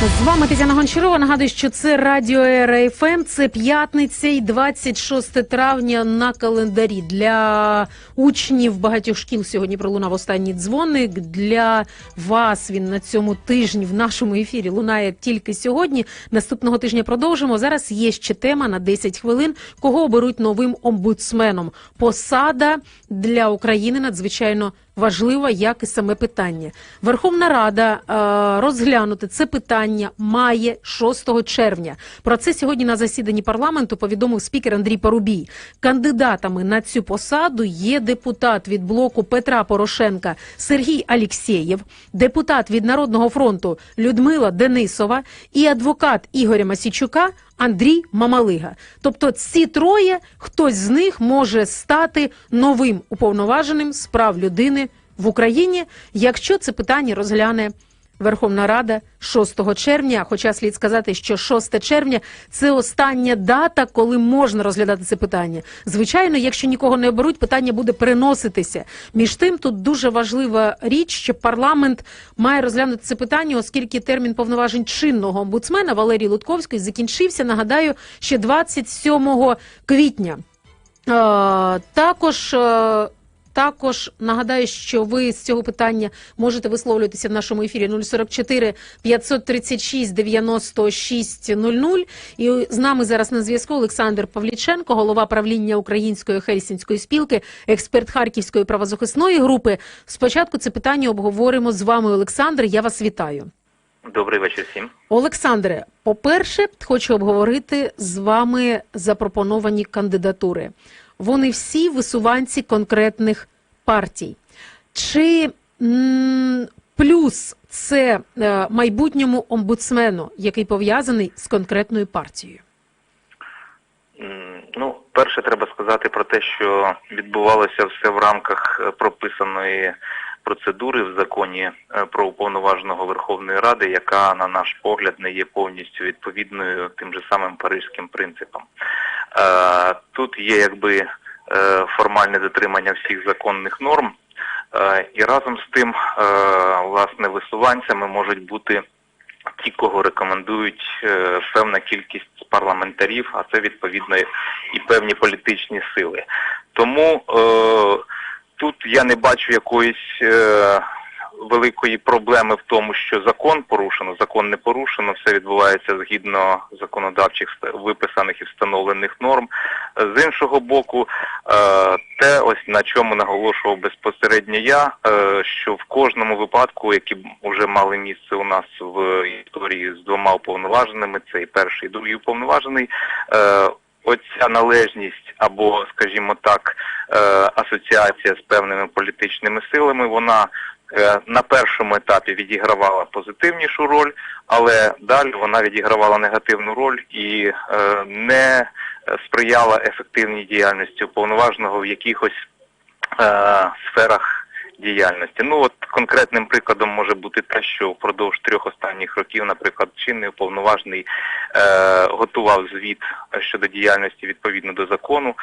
З вами Тетяна Гончарова. Нагадую, що це радіо РФМ. Це п'ятниця і 26 травня на календарі. Для учнів багатьох шкіл сьогодні пролунав останній дзвоник. Для вас він на цьому тижні в нашому ефірі лунає тільки сьогодні. Наступного тижня продовжимо. Зараз є ще тема на 10 хвилин. Кого оберуть новим омбудсменом? Посада для України надзвичайно важлива, як і саме питання. Верховна Рада е, розглянути це питання має 6 червня. Про це сьогодні на засіданні парламенту повідомив спікер Андрій Парубій. Кандидатами на цю посаду є депутат від блоку Петра Порошенка Сергій Алєксєєв, депутат від Народного фронту Людмила Денисова і адвокат Ігоря Масічука Андрій Мамалига. Тобто ці троє, хтось з них може стати новим уповноваженим з прав людини в Україні, якщо це питання розгляне Верховна Рада 6 червня. Хоча слід сказати, що 6 червня це остання дата, коли можна розглядати це питання. Звичайно, якщо нікого не оберуть, питання буде переноситися. Між тим, тут дуже важлива річ, що парламент має розглянути це питання, оскільки термін повноважень чинного омбудсмена Валерії Лутковської закінчився. Нагадаю, ще 27 квітня. Е, також. Також нагадаю, що ви з цього питання можете висловлюватися в нашому ефірі 044 536 96 00. І з нами зараз на зв'язку Олександр Павліченко, голова правління Української хельсінської спілки, експерт Харківської правозахисної групи. Спочатку це питання обговоримо з вами, Олександр. Я вас вітаю. Добрий вечір всім. Олександре, по-перше, хочу обговорити з вами запропоновані кандидатури. Вони всі висуванці конкретних партій. Чи плюс це е, майбутньому омбудсмену, який пов'язаний з конкретною партією? Ну, перше, треба сказати про те, що відбувалося все в рамках е, прописаної процедури в законі е, про уповноваженого Верховної Ради, яка, на наш погляд, не є повністю відповідною тим же самим паризьким принципам. Е, Тут є якби е, формальне дотримання всіх законних норм, і разом з тим, власне, висуванцями можуть бути ті, кого рекомендують певна кількість парламентарів, а це відповідно і певні політичні сили. Тому е, тут я не бачу якоїсь е, великої проблеми в тому, що закон порушено, закон не порушено, все відбувається згідно законодавчих виписаних і встановлених норм. З іншого боку, е, те, ось на чому наголошував безпосередньо я, е, що в кожному випадку, які б уже мали місце у нас в історії з двома уповноваженими, це і перший, і другий уповноважений. е, Оця належність або, скажімо так, е, асоціація з певними політичними силами, вона е, на першому етапі відігравала позитивнішу роль, але далі вона відігравала негативну роль і е, не сприяла ефективній діяльності уповноваженого в якихось сферах діяльності. Ну от конкретним прикладом може бути те, що впродовж трьох останніх років, наприклад, чинний уповноважений е, готував звіт щодо діяльності відповідно до закону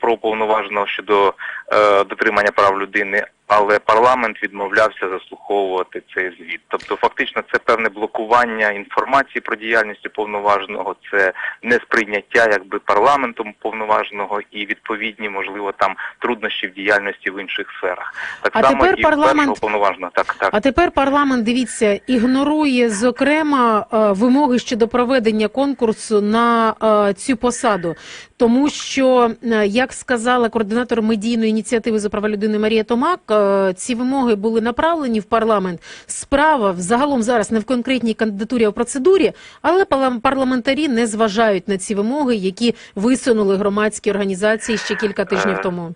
про уповноваженого щодо е, дотримання прав людини, але парламент відмовлявся заслуховувати цей звіт. Тобто, фактично, це певне блокування інформації про діяльність уповноваженого, це несприйняття якби парламентом уповноваженого і відповідні, можливо, там труднощі в діяльності в інших сферах. Так А само тепер і парламент- уповноваженого. Так, так. А тепер парламент, дивіться, ігнорує зокрема е, вимоги щодо проведення конкурсу на е, цю посаду, тому що, е, як сказала координатор медійної ініціативи за права людини Марія Томак, е, ці вимоги були направлені в парламент. Справа взагалом зараз не в конкретній кандидатурі, а в процедурі, але парламентарі не зважають на ці вимоги, які висунули громадські організації ще кілька тижнів Е, тому.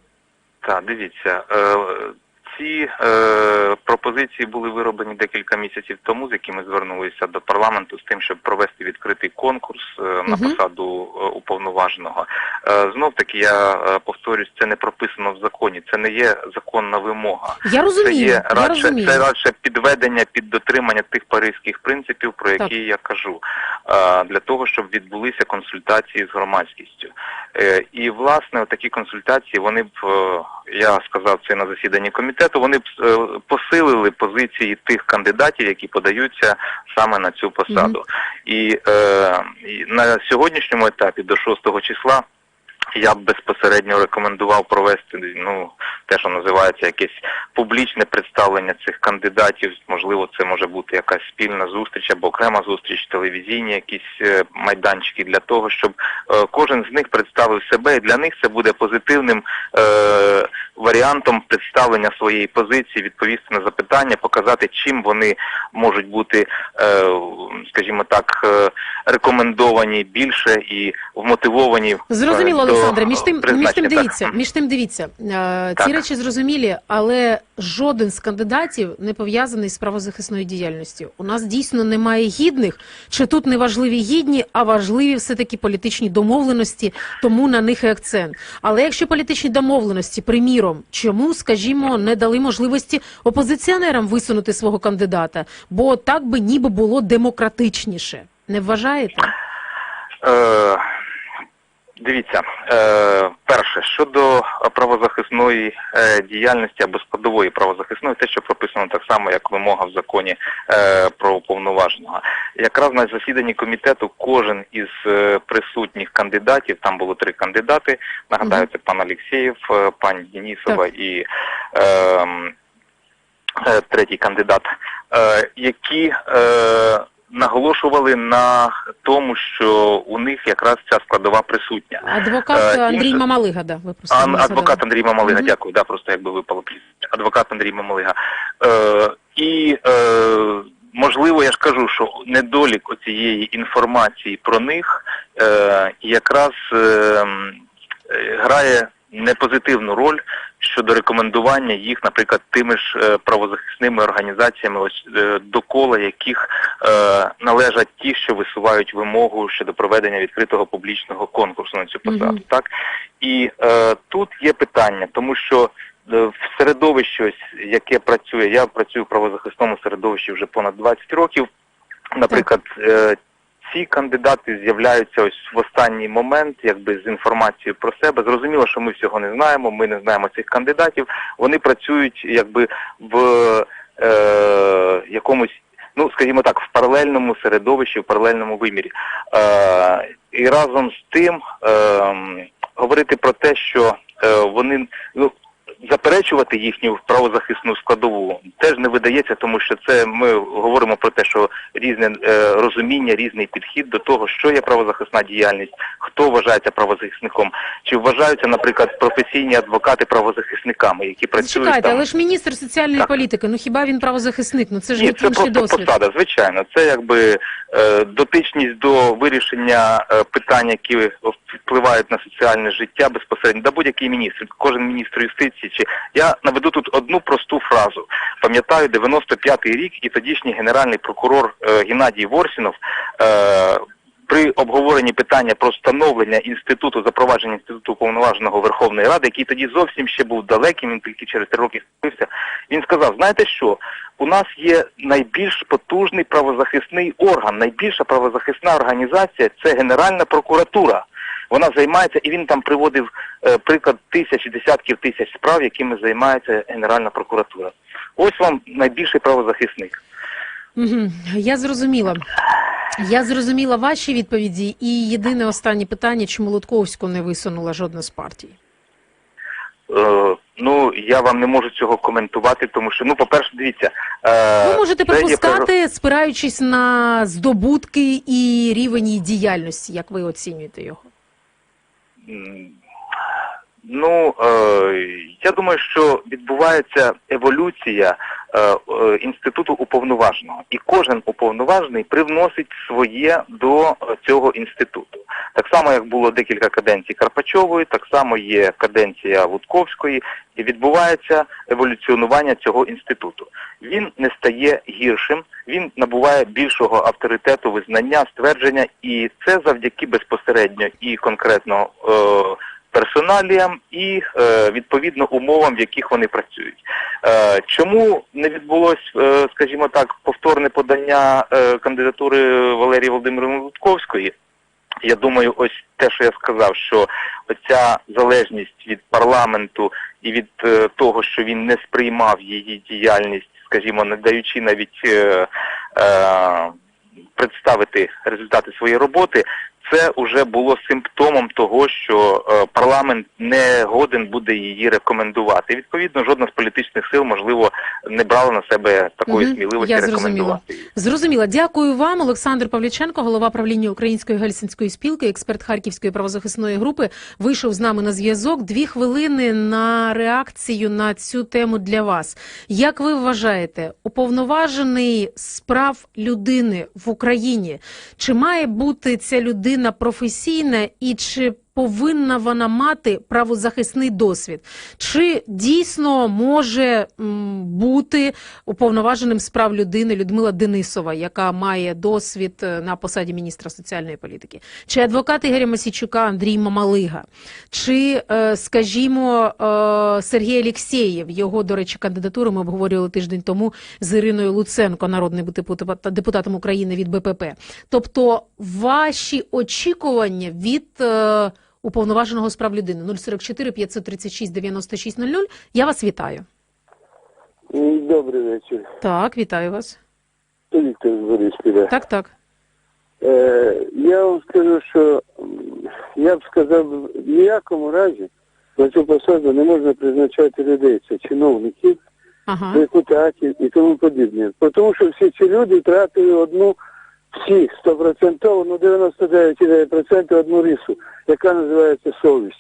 Так, дивіться, е, ці е, пропозиції були вироблені декілька місяців тому, з якими звернулися до парламенту з тим, щоб провести відкритий конкурс е, на посаду е, уповноваженого. Е, знов таки я е, повторюсь, це не прописано в законі, це не є законна вимога. Я Це розумію, є я радше, розумію. це радше підведення під дотримання тих паризьких принципів, про які Так. я кажу, е, для того, щоб відбулися консультації з громадськістю. Е, І власне такі консультації вони б, е, я сказав це на засіданні комітету, вони б е, посилили позиції тих кандидатів, які подаються саме на цю посаду. І, е, на сьогоднішньому етапі до 6 числа я б безпосередньо рекомендував провести ну те, що називається якесь публічне представлення цих кандидатів. Можливо, це може бути якась спільна зустріч або окрема зустріч, телевізійні якісь е, майданчики для того, щоб е, кожен з них представив себе, і для них це буде позитивним е, варіантом представлення своєї позиції, відповісти на запитання, показати, чим вони можуть бути, е, скажімо так, е, рекомендовані більше і вмотивовані. е, Зрозуміло, Олександре. Між тим, між тим Так. дивіться, між тим дивіться. Ці Так. речі зрозумілі, але жоден з кандидатів не пов'язаний з правозахисною діяльністю. У нас дійсно немає гідних, чи тут не важливі гідні, а важливі все таки політичні домовленості, тому на них і акцент. Але якщо політичні домовленості, приміром, чому, скажімо, не дали можливості опозиціонерам висунути свого кандидата? Бо так би ніби було демократичніше. Не вважаєте? Е, дивіться, е, перше, щодо правозахисної е, діяльності або складової правозахисної, те, що прописано так само, як вимога в законі е, про уповноваженого. Якраз на засіданні комітету кожен із е, присутніх кандидатів, там було три кандидати, нагадаю, це пан Алєксєєв, е, пані Денісова і е, е, третій кандидат, е, які е, наголошували на тому, що у них якраз ця складова присутня. Адвокат Е, Андрій Мамалига, да, ви просто А, адвокат Андрій Мамалига, Мгм. дякую, да, просто якби випало прізвище. Адвокат Андрій Мамалига. Е, і е, можливо, я ж кажу, що недолік цієї інформації про них е, якраз е, е, грає непозитивну роль щодо рекомендування їх, наприклад, тими ж е, правозахисними організаціями, ось е, докола яких е, належать ті, що висувають вимогу щодо проведення відкритого публічного конкурсу на цю посаду. Мгм. Так і е, тут є питання, тому що в середовищі, ось, яке працює, я працюю в правозахисному середовищі вже понад 20 років. Наприклад, ці кандидати з'являються ось в останній момент, якби з інформацією про себе. Зрозуміло, що ми всього не знаємо. Ми не знаємо цих кандидатів. Вони працюють якби в е, якомусь. Ну, скажімо так, в паралельному середовищі, в паралельному вимірі. Е, і разом з тим е, говорити про те, що е, вони ну, заперечувати їхню правозахисну складову теж не видається, тому що це ми говоримо про те, що різне е, розуміння, різний підхід до того, що є правозахисна діяльність, хто вважається правозахисником, чи вважаються, наприклад, професійні адвокати правозахисниками, які працюють Чекайте, там. але ж міністр соціальної Так. політики, ну хіба він правозахисник? Ну це ж Ні, це інший просто досвід. посада, звичайно. Це якби е, дотичність до вирішення е, питань, які впливають на соціальне життя безпосередньо. Да будь-який міністр, кожен міністр юстиції. Чи я наведу тут одну просту фразу. Пам'ятаю, 95-й рік і тодішній генеральний прокурор е, Геннадій Ворсінов. Е, при обговоренні питання про встановлення інституту, запровадження інституту уповноваженого Верховної Ради, який тоді зовсім ще був далеким, він тільки через три роки з'явився, він сказав: знаєте що? У нас є найбільш потужний правозахисний орган, найбільша правозахисна організація це Генеральна прокуратура. Вона займається, і він там приводив е, приклад тисяч і десятків тисяч справ, якими займається Генеральна прокуратура. Ось вам найбільший правозахисник. Угу. Я зрозуміла. Я зрозуміла ваші відповіді. І єдине останнє питання, чому Лутковську не висунула жодна з партій? Е, ну я вам не можу цього коментувати, тому що ну, по-перше, дивіться, е, Ви можете це є припускати, спираючись на здобутки і рівень її діяльності, як ви оцінюєте його? М, Ну, е, я думаю, що відбувається еволюція е, е, інституту уповноваженого, і кожен уповноважений привносить своє до цього інституту. Так само, як було декілька каденцій Карпачової, так само є каденція Вудковської, і відбувається еволюціонування цього інституту. Він не стає гіршим, він набуває більшого авторитету, визнання, ствердження, і це завдяки безпосередньо і конкретно. Е, персоналіям і е, відповідно умовам, в яких вони працюють. Е, чому не відбулось, е, скажімо так, повторне подання кандидатури Валерії Володимирівни Лутковської? Я думаю, ось те, що я сказав, що оця залежність від парламенту і від того, що він не сприймав її діяльність, скажімо, не даючи навіть е, е, представити результати своєї роботи, це вже було симптомом того, що е, парламент не годен буде її рекомендувати. І, відповідно, жодна з політичних сил, можливо, не брала на себе такої Мгм, сміливості я зрозуміла. рекомендувати її. Зрозуміла. Дякую вам, Олександр Павліченко, голова правління Української гельсінської спілки, експерт Харківської правозахисної групи, вийшов з нами на зв'язок. Дві хвилини на реакцію на цю тему для вас. Як ви вважаєте, уповноважений з прав людини в Україні, чи має бути ця людина професійна і чи повинна вона мати правозахисний досвід? Чи дійсно може бути уповноваженим з прав людини Людмила Денисова, яка має досвід е, на посаді міністра соціальної політики, чи адвокат Ігоря Масійчука Андрій Мамалига, чи, е, скажімо, е, Сергій Алєксєєв, його, до речі, кандидатуру ми обговорювали тиждень тому з Іриною Луценко, народним депутатом України від БПП. Тобто, ваші очікування від уповноваженого з прав людини 044 536 96 00. Я вас вітаю. Добрий вечір. Так, вітаю вас. Віктор з Бориспіля. Так, так. Е, я вам скажу, що я б сказав, в ніякому разі на цю посаду не можна призначати людей. Це чиновників, Ага. депутатів і тому подібне. Тому що всі ці люди втратили одну, всі стопроцентово, ну 99,9% одну рису, яка називається совість.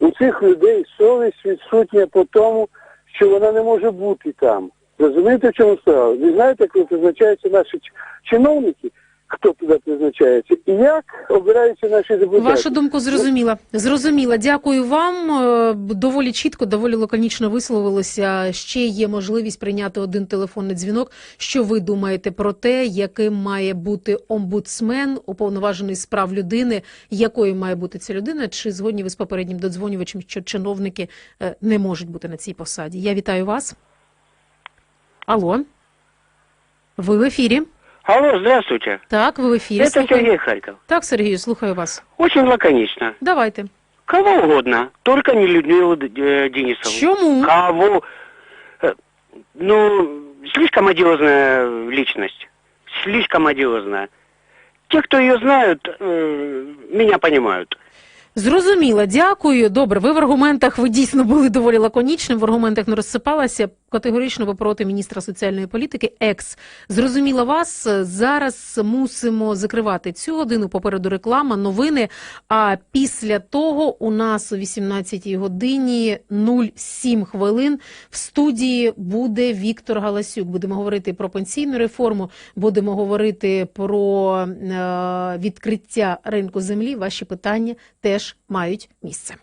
У цих людей совість відсутня по тому, що вона не може бути там. Розумієте, в чому справа? Ви знаєте, як призначаються наші чиновники, хто туди призначається, і як обираються наші депутати? Вашу думку зрозуміла. Зрозуміла. Дякую вам. Е, Доволі чітко, доволі лаконічно висловилося. Ще є можливість прийняти один телефонний дзвінок. Що ви думаєте про те, яким має бути омбудсмен, уповноважений з прав людини? Якою має бути ця людина? Чи згодні ви з попереднім додзвонювачем, що чиновники е, не можуть бути на цій посаді? Я вітаю вас. Алло. Ви в ефірі? Алло, здравствуйте. Так, ви в ефірі. Это Слухаю. Сергей Харьков. Так, Сергію, слухаю вас. Очень лаконично. Давайте. Кого угодно, только не Людмилу э, Денисову. Чому? Кого? Э, Ну, слишком одиозная личность. Слишком одиозная. Те, кто ее знают, э, меня понимают. Зрозуміло, дякую. Добре, ви в аргументах ви дійсно були доволі лаконічним. В аргументах не розсипалася. Категорично ви проти міністра соціальної політики. Екс зрозуміла вас. Зараз мусимо закривати цю годину. Попереду реклама, новини. А після того у нас о 18 годині 07 хвилин в студії буде Віктор Галасюк. Будемо говорити про пенсійну реформу. Будемо говорити про е, відкриття ринку землі. Ваші питання теж мають місце.